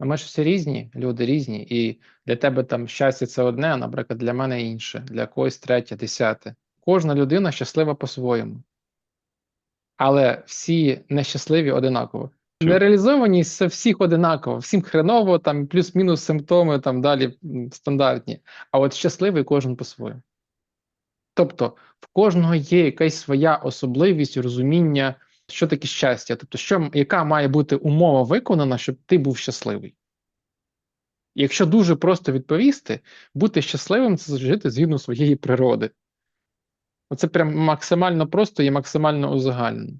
Ну, Ми ж всі різні, люди різні, і для тебе там щастя це одне, а, наприклад, для мене інше, для когось третє, десяте. Кожна людина щаслива по-своєму. Але всі нещасливі одинаково. Нереалізованість це всіх одинаково, всім хреново, там плюс-мінус симптоми там далі стандартні. А от щасливий кожен по-своєму. Тобто в кожного є якась своя особливість розуміння, що таке щастя. Тобто, що, яка має бути умова виконана, щоб ти був щасливий. Якщо дуже просто відповісти, бути щасливим це жити згідно своєї природи. Оце прям максимально просто і максимально узагальнено.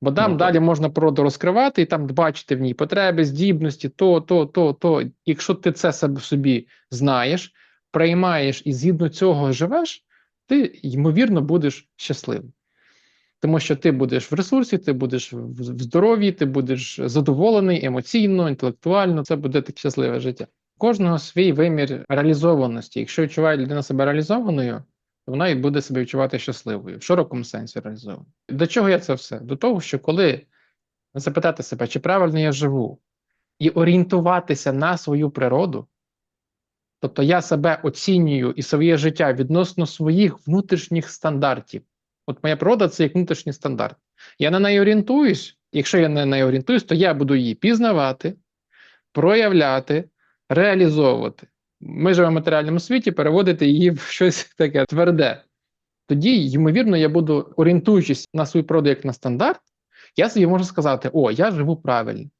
Бо там Ну, далі можна природу розкривати і там бачити в ній потреби, здібності, то, то, то, то. Якщо ти це собі знаєш, приймаєш і згідно цього живеш, ти ймовірно будеш щасливим. Тому що ти будеш в ресурсі, ти будеш в здоров'ї, ти будеш задоволений емоційно, інтелектуально. Це буде таке щасливе життя. Кожного свій вимір реалізованості. Якщо відчуває людина себе реалізованою, то вона і буде себе відчувати щасливою, в широкому сенсі реалізованою. До чого я це все? До того, що коли запитати себе, чи правильно я живу, і орієнтуватися на свою природу, тобто я себе оцінюю і своє життя відносно своїх внутрішніх стандартів. От моя природа це як внутрішній стандарт. Я на неї орієнтуюсь. Якщо я на неї орієнтуюсь, то я буду її пізнавати, проявляти, реалізовувати. Ми живемо в матеріальному світі, переводити її в щось таке тверде. Тоді, ймовірно, я буду, орієнтуючись на свою природу як на стандарт, я собі можу сказати: о, я живу правильно.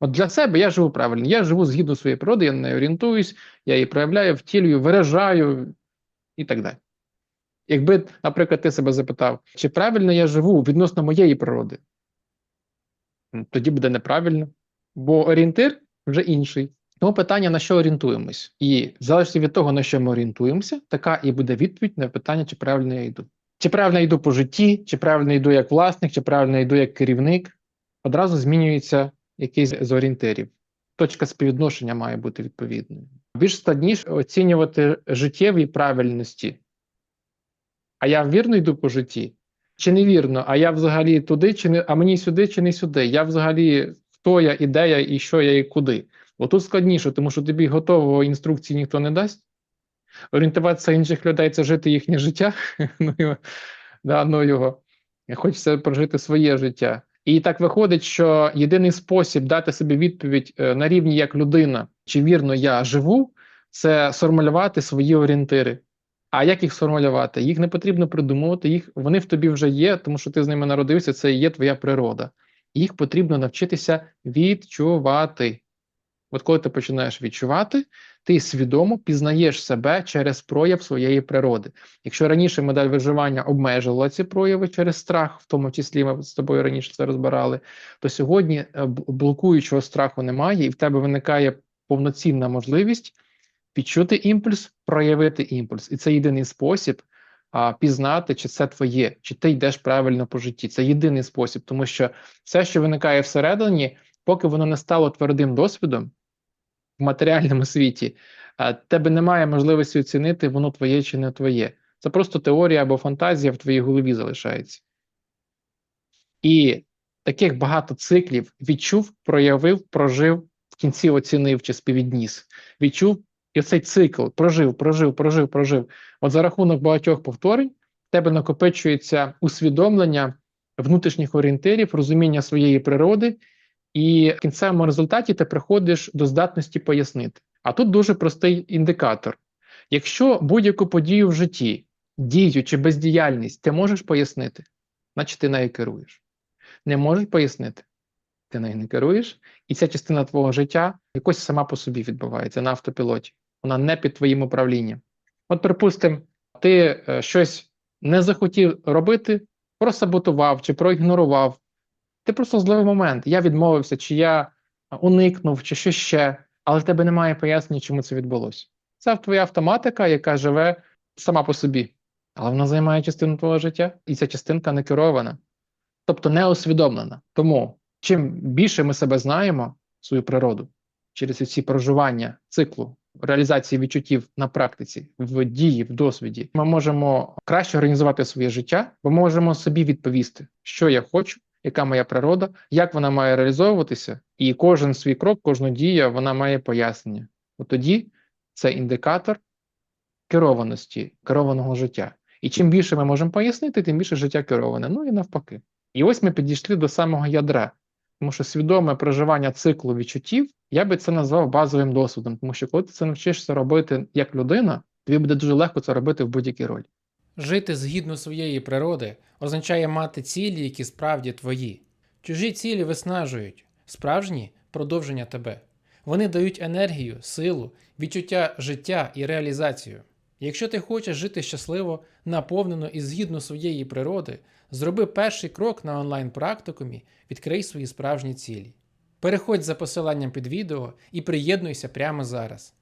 От для себе я живу правильно. Я живу згідно своєї природи, я неї орієнтуюсь, я її проявляю, втілюю, виражаю і так далі. Якби, наприклад, ти себе запитав, чи правильно я живу відносно моєї природи, Ну, тоді буде неправильно, бо орієнтир вже інший. Тому питання, на що орієнтуємось. І в залежності від того, на що ми орієнтуємося, така і буде відповідь на питання, чи правильно я йду. Чи правильно я йду по житті, чи правильно йду як власник, чи правильно йду як керівник, одразу змінюється якийсь з орієнтирів. Точка співвідношення має бути відповідною. Більш складніше оцінювати життєві правильності. А я вірно йду по житті? Чи невірно? А я взагалі туди, чи не, а мені сюди, чи не сюди? Я взагалі хто я, ідея, і що я, і куди? Отут складніше, тому що тобі готової інструкції ніхто не дасть. Орієнтуватися інших людей це жити їхнє життя. ну, да, ну його. Хочеться прожити своє життя. І так виходить, що єдиний спосіб дати собі відповідь е, на рівні як людина, чи вірно я живу, це сформулювати свої орієнтири. А як їх сформулювати? Їх не потрібно придумувати, їх вони в тобі вже є, тому що ти з ними народився, це і є твоя природа. Їх потрібно навчитися відчувати. От коли ти починаєш відчувати, ти свідомо пізнаєш себе через прояв своєї природи. Якщо раніше модель виживання обмежувала ці прояви через страх, в тому числі ми з тобою раніше це розбирали, то сьогодні е, блокуючого страху немає, і в тебе виникає повноцінна можливість відчути імпульс, проявити імпульс. І це єдиний спосіб а, пізнати, чи це твоє, чи ти йдеш правильно по житті. Це єдиний спосіб, тому що все, що виникає всередині, поки воно не стало твердим досвідом в матеріальному світі, а, тебе немає можливості оцінити, воно твоє чи не твоє. Це просто теорія або фантазія в твоїй голові залишається. І таких багато циклів відчув, проявив, прожив, в кінці оцінив чи співвідніс. Відчув і цей цикл прожив, прожив, прожив, прожив. От за рахунок багатьох повторень в тебе накопичується усвідомлення внутрішніх орієнтирів, розуміння своєї природи, і в кінцевому результаті ти приходиш до здатності пояснити. А тут дуже простий індикатор. Якщо будь-яку подію в житті, дію чи бездіяльність ти можеш пояснити, значить ти нею керуєш. Не можеш пояснити, ти нею не керуєш, і ця частина твого життя якось сама по собі відбувається на автопілоті. Вона не під твоїм управлінням. От, припустимо, ти е, щось не захотів робити, просаботував чи проігнорував. Ти просто зловив момент. Я відмовився, чи я уникнув, чи що ще, але в тебе немає пояснення, чому це відбулося. Це твоя автоматика, яка живе сама по собі, але вона займає частину твого життя, і ця частинка не керована, тобто не усвідомлена. Тому чим більше ми себе знаємо, свою природу, через ці проживання циклу реалізації відчуттів на практиці, в дії, в досвіді, ми можемо краще організувати своє життя, бо можемо собі відповісти, що я хочу, яка моя природа, як вона має реалізовуватися, і кожен свій крок, кожну дію вона має пояснення. От тоді це індикатор керованості, керованого життя. І чим більше ми можемо пояснити, тим більше життя кероване. Ну і навпаки. І ось ми підійшли до самого ядра. Тому що свідоме проживання циклу відчуттів, я би це назвав базовим досвідом, тому що коли ти це навчишся робити як людина, тобі буде дуже легко це робити в будь-якій ролі. Жити згідно своєї природи означає мати цілі, які справді твої. Чужі цілі виснажують, справжні продовження тебе. Вони дають енергію, силу, відчуття життя і реалізацію. Якщо ти хочеш жити щасливо, наповнено і згідно своєї природи, зроби перший крок на онлайн-практикумі, відкрий свої справжні цілі. Переходь за посиланням під відео і приєднуйся прямо зараз.